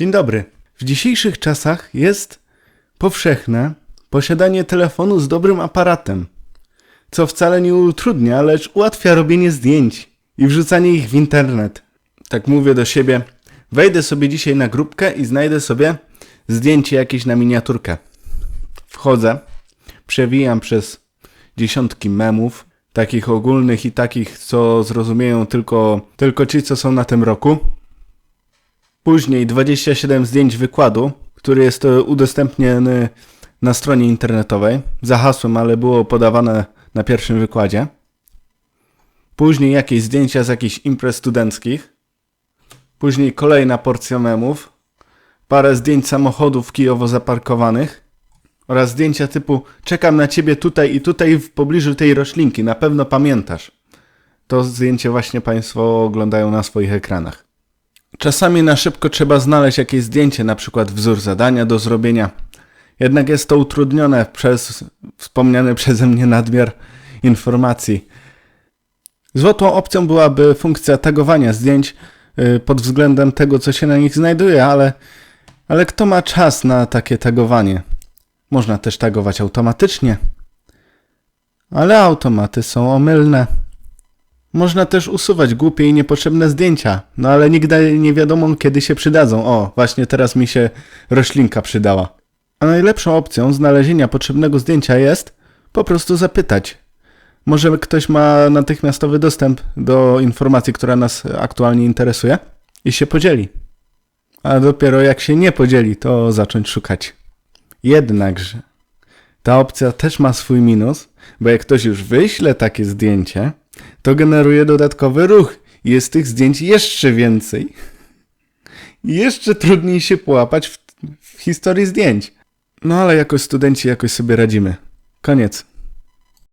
Dzień dobry. W dzisiejszych czasach jest powszechne posiadanie telefonu z dobrym aparatem, co wcale nie utrudnia, lecz ułatwia robienie zdjęć i wrzucanie ich w internet. Tak mówię do siebie, wejdę sobie dzisiaj na grupkę i znajdę sobie zdjęcie jakieś na miniaturkę. Wchodzę, przewijam przez dziesiątki memów, takich ogólnych i takich, co zrozumieją tylko, tylko ci, co są na tym roku. Później 27 zdjęć wykładu, który jest e, udostępniony na stronie internetowej, za hasłem, ale było podawane na pierwszym wykładzie. Później jakieś zdjęcia z jakichś imprez studenckich. Później kolejna porcja memów. Parę zdjęć samochodów kijowo zaparkowanych. Oraz zdjęcia typu czekam na ciebie tutaj i tutaj w pobliżu tej roślinki, na pewno pamiętasz. To zdjęcie właśnie Państwo oglądają na swoich ekranach. Czasami na szybko trzeba znaleźć jakieś zdjęcie, na przykład wzór zadania do zrobienia. Jednak jest to utrudnione przez wspomniany przeze mnie nadmiar informacji. Złotą opcją byłaby funkcja tagowania zdjęć y, pod względem tego, co się na nich znajduje, ale, ale kto ma czas na takie tagowanie? Można też tagować automatycznie, ale automaty są omylne. Można też usuwać głupie i niepotrzebne zdjęcia, no ale nigdy nie wiadomo kiedy się przydadzą. O, właśnie teraz mi się roślinka przydała. A najlepszą opcją znalezienia potrzebnego zdjęcia jest po prostu zapytać. Może ktoś ma natychmiastowy dostęp do informacji, która nas aktualnie interesuje i się podzieli. A dopiero jak się nie podzieli, to zacząć szukać. Jednakże ta opcja też ma swój minus, bo jak ktoś już wyśle takie zdjęcie, to generuje dodatkowy ruch jest tych zdjęć jeszcze więcej. Jeszcze trudniej się połapać w, w historii zdjęć. No ale jako studenci jakoś sobie radzimy. Koniec.